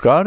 নমস্কার।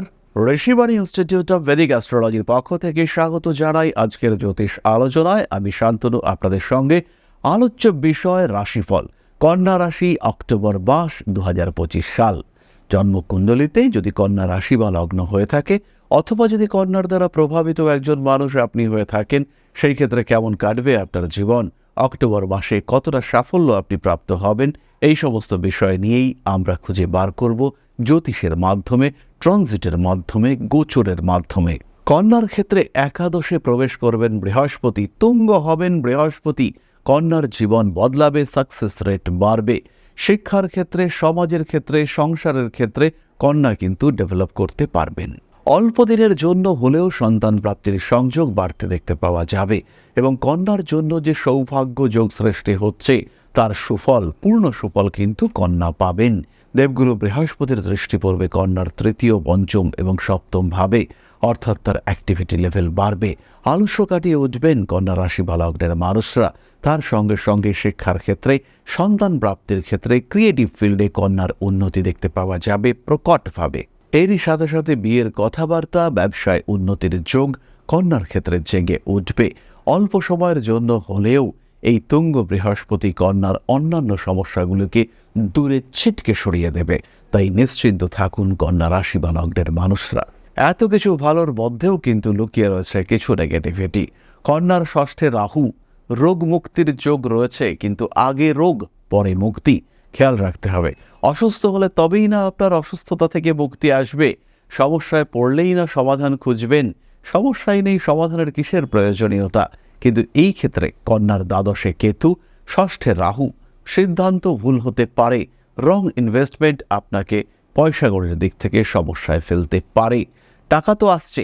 Rishibani institute of Vedic অ্যাস্ট্রোলজির পক্ষ থেকে স্বাগত জানাই আজকের জ্যোতিষ আলোচনায়। আমি শান্তনু, আপনাদের সঙ্গে আলোচ্য বিষয় রাশিফল, কন্যা রাশি, অক্টোবর মাস দুহাজার পঁচিশ সাল। জন্মকুণ্ডলিতে যদি কন্যা রাশি বা লগ্ন হয়ে থাকে, অথবা যদি কন্যার দ্বারা প্রভাবিত একজন মানুষ আপনি হয়ে থাকেন, সেই ক্ষেত্রে কেমন কাটবে আপনার জীবন? অক্টোবর মাসে কতটা সাফল্য আপনি প্রাপ্ত হবেন? এই সমস্ত বিষয় নিয়েই আমরা খুঁজে বার করব। জ্যোতিষের মাধ্যমে, ট্রানজিটের মাধ্যমে, গোচরের মাধ্যমে। কন্যার ক্ষেত্রে একাদশে প্রবেশ করবেন বৃহস্পতি, তুঙ্গ হবেন বৃহস্পতি। কন্যার জীবন বদলাবে সাকসেস রেট বাড়বে। শিক্ষার ক্ষেত্রে, সমাজের ক্ষেত্রে, সংসারের ক্ষেত্রে কন্যা কিন্তু ডেভেলপ করতে পারবেন। অল্প দিনের জন্য হলেও সন্তান প্রাপ্তির সংযোগ বাড়তে দেখতে পাওয়া যাবে এবং কন্যার জন্য যে সৌভাগ্য যোগ সৃষ্টি হচ্ছে, তার সুফল, পূর্ণ সুফল কিন্তু কন্যা পাবেন। দেবগুরু বৃহস্পতির দৃষ্টি পড়বে কন্যার তৃতীয়, পঞ্চম এবং সপ্তম ভাবে। অর্থাৎ তার অ্যাক্টিভিটি লেভেল বাড়বে। আলস্য কাটিয়ে উঠবেন কন্যা রাশি বা লগ্নের মানুষরা তার সঙ্গে সঙ্গে শিক্ষার ক্ষেত্রে, সন্তান প্রাপ্তির ক্ষেত্রে ক্রিয়েটিভ ফিল্ডে কন্যার উন্নতি দেখতে পাওয়া যাবে প্রকটভাবে। এরই সাথে সাথে বিয়ের কথাবার্তা, ব্যবসায় উন্নতির যোগ কন্যার ক্ষেত্রে জেগে উঠবে। অল্প সময়ের জন্য হলেও এই তুঙ্গ বৃহস্পতি কন্যার অন্যান্য সমস্যাগুলোকে দূরে ছিটকে সরিয়ে দেবে। তাই নিশ্চিন্ত থাকুন কন্যা রাশি বা লগ্নের মানুষরা। এত কিছু ভালোর মধ্যেও কিন্তু লুকিয়ে রয়েছে কিছু নেগেটিভিটি কন্যার ষষ্ঠে রাহু, রোগ মুক্তির যোগ রয়েছে, কিন্তু আগে রোগ, পরে মুক্তি। খেয়াল রাখতে হবে। অসুস্থ হলে তবেই না আপনার অসুস্থতা থেকে মুক্তি আসবে। সমস্যায় পড়লেই না সমাধান খুঁজবেন। সমস্যাই নেই সমাধানের কিসের প্রয়োজনীয়তা? কিন্তু এই ক্ষেত্রে কন্যার দ্বাদশে কেতু, ষষ্ঠে রাহু সিদ্ধান্ত ভুল হতে পারে। রং ইনভেস্টমেন্ট আপনাকে পয়সাগরের দিক থেকে সমস্যায় ফেলতে পারে। টাকা তো আসছে,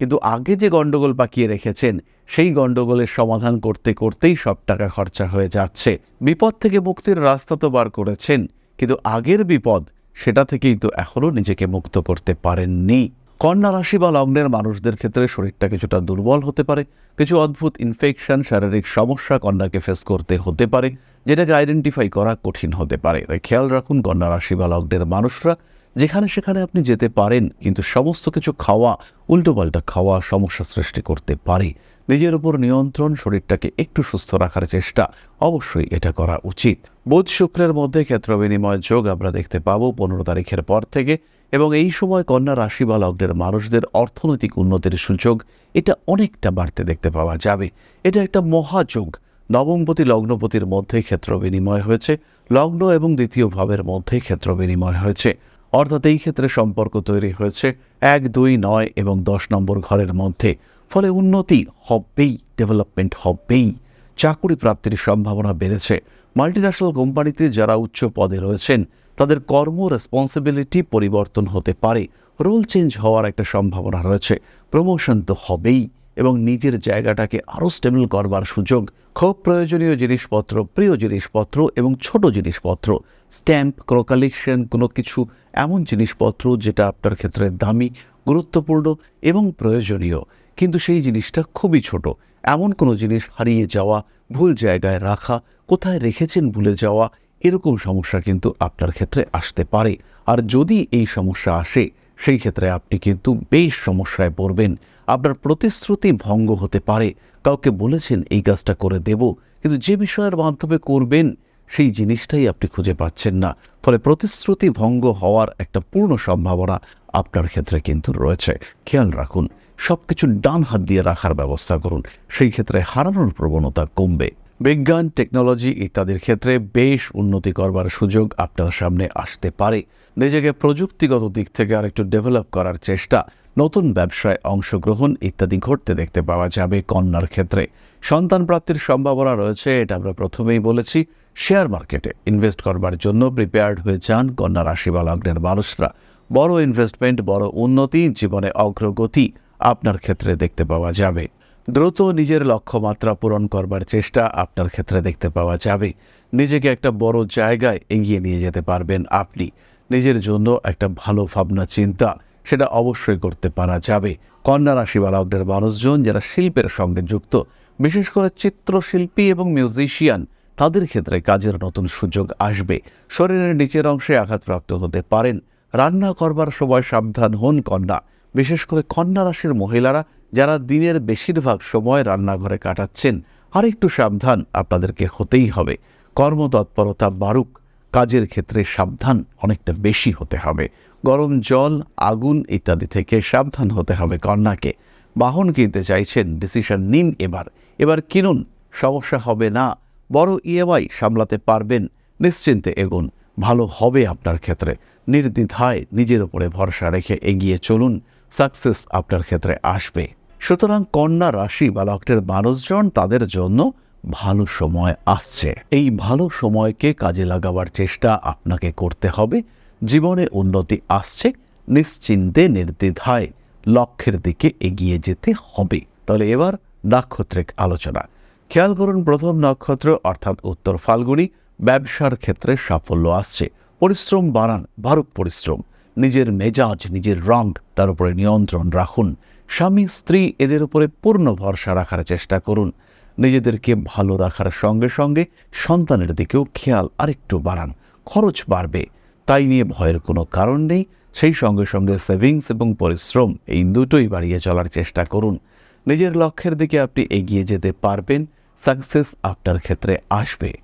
কিন্তু আগে যে গণ্ডগোল পাকিয়ে রেখেছেন, সেই গণ্ডগোলের সমাধান করতে করতেই সব টাকা খরচা হয়ে যাচ্ছে। বিপদ থেকে মুক্তির রাস্তা তো বার করেছেন, কিন্তু আগের বিপদ সেটা থেকেই তো এখনও নিজেকে মুক্ত করতে পারেননি। কন্যা রাশি বা লগ্নের মানুষদের ক্ষেত্রে শরীরটা কিছুটা দুর্বল হতে পারে। কিছু অদ্ভুত ইনফেকশন শারীরিক সমস্যা কন্যাকে ফেস করতে হতে পারে, যেটাকে আইডেন্টিফাই করা কঠিন হতে পারে। তাই খেয়াল রাখুন কন্যা রাশি বা লগ্নের মানুষরা, যেখানে সেখানে আপনি যেতে পারেন, কিন্তু সমস্ত কিছু খাওয়া, উল্টোপাল্টা খাওয়া সমস্যা সৃষ্টি করতে পারে। নিজের উপর নিয়ন্ত্রণ, শরীরটাকে একটু সুস্থ রাখার চেষ্টা অবশ্যই এটা করা উচিত। বুধ শুক্রের মধ্যে ক্ষেত্র বিনিময় যোগ আমরা দেখতে পাবো পনেরো তারিখের পর থেকে। এবং এই সময় কন্যা রাশি বা লগ্নের মানুষদের অর্থনৈতিক উন্নতির সুযোগ এটা অনেকটা বাড়তে দেখতে পাওয়া যাবে। এটা একটা মহাযোগ। নবমপতি লগ্নপতির মধ্যে ক্ষেত্র বিনিময় হয়েছে। লগ্ন এবং দ্বিতীয় ভাবের মধ্যে ক্ষেত্র বিনিময় হয়েছে। অর্থাৎ এই ক্ষেত্রে সম্পর্ক তৈরি হয়েছে এক, দুই, নয় এবং দশ নম্বর ঘরের মধ্যে। ফলে উন্নতি হবেই ডেভেলপমেন্ট হবেই। চাকুরি প্রাপ্তির সম্ভাবনা বেড়েছে। মাল্টিন্যাশনাল কোম্পানিতে যারা উচ্চ পদে রয়েছেন তাদের কর্ম রেসপন্সিবিলিটি পরিবর্তন হতে পারে। রোল চেঞ্জ হওয়ার একটা সম্ভাবনা রয়েছে। প্রমোশন তো হবেই এবং নিজের জায়গাটাকে আরও স্টেবল করবার সুযোগ। খুব প্রয়োজনীয় জিনিসপত্র, প্রিয় জিনিসপত্র এবং ছোট জিনিসপত্র। স্ট্যাম্প কোনো কালেকশন কোনো কিছু এমন জিনিসপত্র যেটা আপনার ক্ষেত্রে দামি, গুরুত্বপূর্ণ এবং প্রয়োজনীয়। কিন্তু সেই জিনিসটা খুবই ছোট। এমন কোনো জিনিস হারিয়ে যাওয়া, ভুল জায়গায় রাখা, কোথায় রেখেছেন ভুলে যাওয়া এরকম সমস্যা কিন্তু আপনার ক্ষেত্রে আসতে পারে। আর যদি এই সমস্যা আসে, সেই ক্ষেত্রে আপনি কিন্তু বেশ সমস্যায় পড়বেন। আপনার প্রতিশ্রুতি ভঙ্গ হতে পারে। কাউকে বলেছেন, এই কাজটা করে দেব। কিন্তু যে বিষয়ের মাধ্যমে করবেন, সেই জিনিসটাই আপনি খুঁজে পাচ্ছেন না। ফলে প্রতিশ্রুতি ভঙ্গ হওয়ার একটা পূর্ণ সম্ভাবনা আপনার ক্ষেত্রে কিন্তু রয়েছে। খেয়াল রাখুন সব কিছু ডান হাত দিয়ে রাখার ব্যবস্থা করুন। সেই ক্ষেত্রে হারানোর প্রবণতা কমবে। বিজ্ঞান, টেকনোলজি ইত্যাদির ক্ষেত্রে বেশ উন্নতি করবার সুযোগ আপনার সামনে আসতে পারে। নিজেকে প্রযুক্তিগত দিক থেকে আরেকটু ডেভেলপ করার চেষ্টা, নতুন ব্যবসায় অংশগ্রহণ ইত্যাদি ঘটতে দেখতে পাওয়া যাবে কন্যার ক্ষেত্রে। সন্তান প্রাপ্তির সম্ভাবনা রয়েছে, এটা আমরা প্রথমেই বলেছি। শেয়ার মার্কেটে ইনভেস্ট করবার জন্য প্রিপেয়ার্ড হয়ে যান কন্যা রাশি বা লগ্নের মানুষরা। বড় ইনভেস্টমেন্ট বড় উন্নতি, জীবনে অগ্রগতি আপনার ক্ষেত্রে দেখতে পাওয়া যাবে। দ্রুত নিজের লক্ষ্যমাত্রা পূরণ করবার চেষ্টা আপনার ক্ষেত্রে দেখতে পাওয়া যাবে। নিজেকে একটা বড় জায়গায় এগিয়ে নিয়ে যেতে পারবেন আপনি। নিজের জন্য একটা ভালো ভাবনা, চিন্তা, সেটা অবশ্যই করতে পারা যাবে। কন্যা রাশি বা মানুষজন যারা শিল্পের সঙ্গে যুক্ত, বিশেষ করে চিত্রশিল্পী এবং মিউজিশিয়ান তাদের ক্ষেত্রে কাজের নতুন সুযোগ আসবে। শরীরের নিচের অংশে আঘাতপ্রাপ্ত হতে পারেন। রান্না করবার সময় সাবধান হন কন্যা। বিশেষ করে কন্যা রাশির মহিলারা যারা দিনের বেশিরভাগ সময় রান্নাঘরে কাটাচ্ছেন আর একটু সাবধান আপনাদেরকে হতেই হবে। কর্মতৎপরতা বাড়ুক, কাজের ক্ষেত্রে সাবধান অনেকটা বেশি হতে হবে। গরম জল, আগুন ইত্যাদি থেকে সাবধান হতে হবে কন্যাকে। বাহন কিনতে চাইছেন, ডিসিশন নিন এবার। এবার কিনুন, সমস্যা হবে না। বড় ইএমআই সামলাতে পারবেন, নিশ্চিন্তে এগুন। ভালো হবে আপনার ক্ষেত্রে। নির্দ্বিধায় নিজের উপরে ভরসা রেখে এগিয়ে চলুন। সাকসেস আপনার ক্ষেত্রে আসবে। সুতরাং কন্যা রাশি বা লগ্নের মানুষজন তাদের জন্য ভালো সময় আসছে। এই ভালো সময়কে কাজে লাগাবার চেষ্টা আপনাকে করতে হবে। জীবনে উন্নতি আসছে, নিশ্চিন্তে, নির্দ্বিধায় লক্ষ্যের দিকে এগিয়ে যেতে হবে। তাহলে এবার নাক্ষত্রিক আলোচনা। খেয়াল করুন, প্রথম নক্ষত্র অর্থাৎ উত্তর ফাল্গুনি ব্যবসার ক্ষেত্রে সাফল্য আসছে। পরিশ্রম বাড়ান বারুক পরিশ্রম। নিজের মেজাজ, নিজের রং তার উপরে নিয়ন্ত্রণ রাখুন। স্বামী, স্ত্রী এদের উপরে পূর্ণ ভরসা রাখার চেষ্টা করুন। নিজেদেরকে ভালো রাখার সঙ্গে সঙ্গে সন্তানের দিকেও খেয়াল আরেকটু বাড়ান। খরচ বাড়বে। তাই নিয়ে ভয়ের কোনো কারণ নেই। সেই সঙ্গে সঙ্গে সেভিংস এবং পরিশ্রম এই দুটোই বাড়িয়ে চলার চেষ্টা করুন। নিজের লক্ষ্যের দিকে আপনি এগিয়ে যেতে পারবেন। সাকসেস আপনার ক্ষেত্রে আসবে।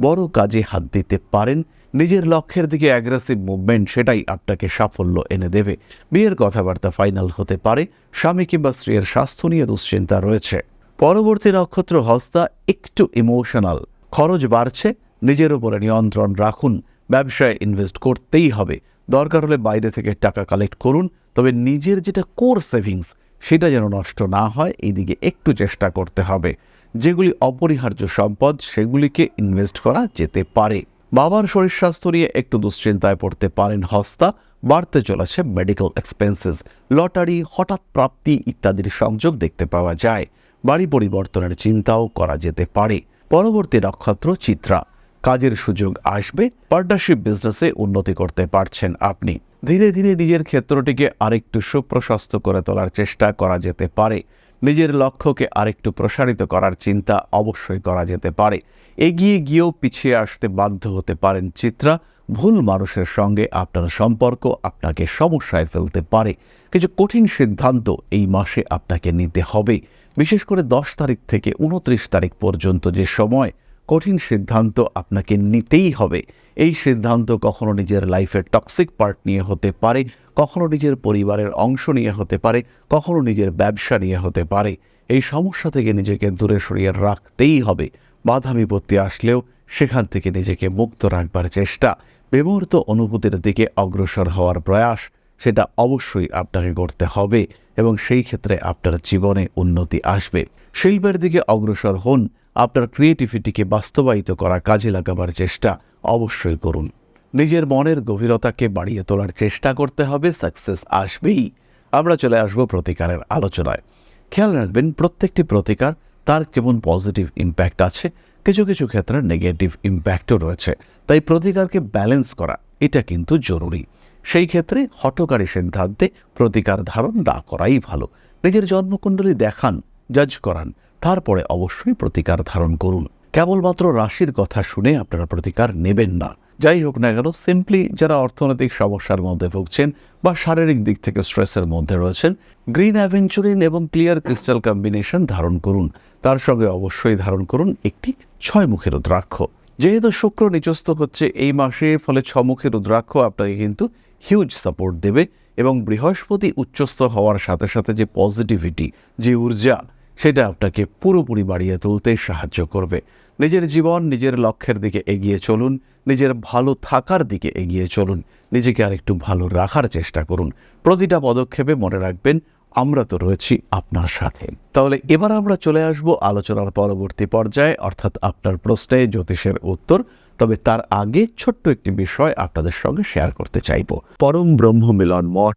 বড় কাজে হাত দিতে পারেন। নিজের লক্ষ্যের দিকে অ্যাগ্রেসিভ মুভমেন্ট সেটাই আপনাকে সাফল্য এনে দেবে। বিয়ের কথাবার্তা ফাইনাল হতে পারে, স্বামী কিংবা স্ত্রীর স্বাস্থ্য নিয়ে দুশ্চিন্তা রয়েছে। পরবর্তী নক্ষত্র হস্তা একটু ইমোশনাল খরচ বাড়ছে, নিজের উপরে নিয়ন্ত্রণ রাখুন। ব্যবসায় ইনভেস্ট করতেই হবে। দরকার হলে বাইরে থেকে টাকা কালেক্ট করুন, তবে নিজের যেটা কোর সেভিংস সেটা যেন নষ্ট না হয় এইদিকে একটু চেষ্টা করতে হবে। যেগুলি অপরিহার্য সম্পদ, সেগুলিকে ইনভেস্ট করা যেতে পারে। বাবার শরীর স্বাস্থ্য নিয়ে একটু দুশ্চিন্তায় পড়তে পারেন হস্তা, বাড়তে চলেছে মেডিকেল এক্সপেন্সেস লটারি হঠাৎ প্রাপ্তি ইত্যাদির সংযোগ দেখতে পাওয়া যায়। বাড়ি পরিবর্তনের চিন্তাও করা যেতে পারে। পরবর্তী নক্ষত্র চিত্রা। কাজের সুযোগ আসবে পার্টনারশিপ বিজনেসে উন্নতি করতে পারছেন আপনি। ধীরে ধীরে নিজের ক্ষেত্রটিকে আরেকটু সুপ্রশস্ত করে তোলার চেষ্টা করা যেতে পারে। নিজের লক্ষ্যকে আরেকটু প্রসারিত করার চিন্তা অবশ্যই করা যেতে পারে। এগিয়ে গিয়েও পিছিয়ে আসতে বাধ্য হতে পারেন চিত্রা। ভুল মানুষের সঙ্গে আপনার সম্পর্ক আপনাকে সমস্যায় ফেলতে পারে। কিছু কঠিন সিদ্ধান্ত এই মাসে আপনাকে নিতে হবে। বিশেষ করে দশ তারিখ থেকে উনত্রিশ তারিখ পর্যন্ত যে সময় কঠিন সিদ্ধান্ত আপনাকে নিতেই হবে। এই সিদ্ধান্ত কখনো নিজের লাইফের টক্সিক পার্ট নিয়ে হতে পারে, কখনো নিজের পরিবারের অংশ নিয়ে হতে পারে, কখনো নিজের ব্যবসা নিয়ে হতে পারে। এই সমস্যা থেকে নিজেকে দূরে সরিয়ে রাখতেই হবে। বাধা বিপত্তি আসলেও সেখান থেকে নিজেকে মুক্ত রাখবার চেষ্টা। বিমূর্ত অনুভূতির দিকে অগ্রসর হওয়ার প্রয়াস, সেটা অবশ্যই আপনাকে করতে হবে এবং সেই ক্ষেত্রে আপনার জীবনে উন্নতি আসবে। শিল্পের দিকে অগ্রসর হন আপনার ক্রিয়েটিভিটিকে বাস্তবায়িত করা কাজে লাগাবার চেষ্টা অবশ্যই করুন। নিজের মনের গভীরতাকে বাড়িয়ে তোলার চেষ্টা করতে হবে সাকসেস আসবেই। আমরা চলে আসব প্রতিকারের আলোচনায়। খেয়াল রাখবেন, প্রত্যেকটি প্রতিকার তার যেমন পজিটিভ ইম্প্যাক্ট আছে, কিছু কিছু ক্ষেত্রে নেগেটিভ ইম্প্যাক্টও রয়েছে। তাই প্রতিকারকে ব্যালেন্স করা, এটা কিন্তু জরুরি। সেই ক্ষেত্রে হটকারী সিদ্ধান্তে প্রতিকার ধারণ না করাই ভালো। নিজের জন্মকুণ্ডলী দেখান জাজ করান তারপরে অবশ্যই প্রতিকার ধারণ করুন। কেবলমাত্র রাশির কথা শুনে আপনারা প্রতিকার নেবেন না। যাই হোক না কেন সিম্পলি যারা অর্থনৈতিক সমস্যার মধ্যে ভুগছেন বা শারীরিক দিক থেকে স্ট্রেসের মধ্যে রয়েছেন, গ্রিন অ্যাভেঞ্চুরিন এবং ক্লিয়ার ক্রিস্টাল কম্বিনেশন ধারণ করুন। তার সঙ্গে অবশ্যই ধারণ করুন একটি ছয় মুখের রুদ্রাক্ষ। যেহেতু শুক্র নিচস্থ হচ্ছে এই মাসে, ফলে ছমুখী রুদ্রাক্ষ আপনাকে কিন্তু হিউজ সাপোর্ট দেবে এবং বৃহস্পতি উচ্চস্থ হওয়ার সাথে সাথে যে পজিটিভিটি যে ঊর্জা সেটা আপনাকে পুরোপুরি বাড়িয়ে তুলতে সাহায্য করবে। নিজের জীবন, নিজের লক্ষ্যের দিকে এগিয়ে চলুন, নিজের ভালো থাকার দিকে এগিয়ে চলুন, নিজেকে আরেকটু ভালো রাখার চেষ্টা করুন। প্রতিটা পদক্ষেপে মনে রাখবেন, আমরা তো রয়েছি আপনার সাথে। তাহলে এবার আমরা চলে আসব আলোচনার পরবর্তী পর্যায়ে, অর্থাৎ আপনার প্রশ্নে জ্যোতিষের উত্তর। তবে তার আগে ছোট্ট একটি বিষয় আপনাদের সঙ্গে শেয়ার করতে চাইব। পরম ব্রহ্ম মিলন মঠ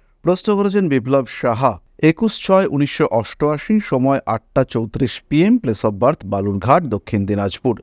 প্রশ্ন করেছেন বিপ্লব সাহা। একুশ ছয় উনিশশো অষ্টআশি সময় আটটা চৌত্রিশ PM place of birth Balurghat, Dakshin Dinajpur.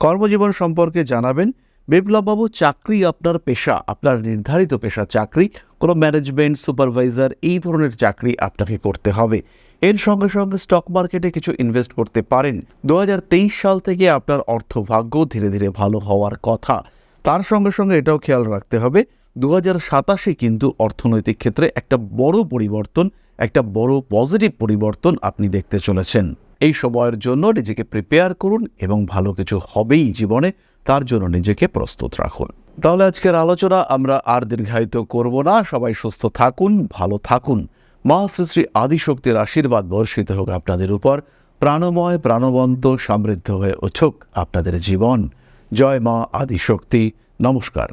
কর্মজীবন সম্পর্কে জানাবেন, বিপ্লববাবু, চাকরি আপনার পেশা, আপনার নির্ধারিত পেশা চাকরি, কোনো ম্যানেজমেন্ট সুপারভাইজার এই ধরনের চাকরি আপনাকে করতে হবে। এর সঙ্গে সঙ্গে স্টক মার্কেটে কিছু ইনভেস্ট করতে পারেন। দু হাজার তেইশ সাল থেকে আপনার অর্থভাগ্য ধীরে ধীরে ভালো হওয়ার কথা। তার সঙ্গে সঙ্গে এটাও খেয়াল রাখতে হবে দু সাতাশে কিন্তু অর্থনৈতিক ক্ষেত্রে একটা বড় পরিবর্তন, একটা বড় পজিটিভ পরিবর্তন আপনি দেখতে চলেছেন। এই সময়ের জন্য নিজেকে প্রিপেয়ার করুন এবং ভালো কিছু হবেই জীবনে, তার জন্য নিজেকে প্রস্তুত রাখুন। তাহলে আজকের আলোচনা আমরা আর দীর্ঘায়িত করব না। সবাই সুস্থ থাকুন, ভালো থাকুন। মা শ্রী শ্রী আদিশক্তির আশীর্বাদ বর্ষিত হোক আপনাদের উপর। প্রাণময়, প্রাণবন্ত, সমৃদ্ধ হয়ে উঠুক আপনাদের জীবন। জয় মা আদিশক্তি। নমস্কার।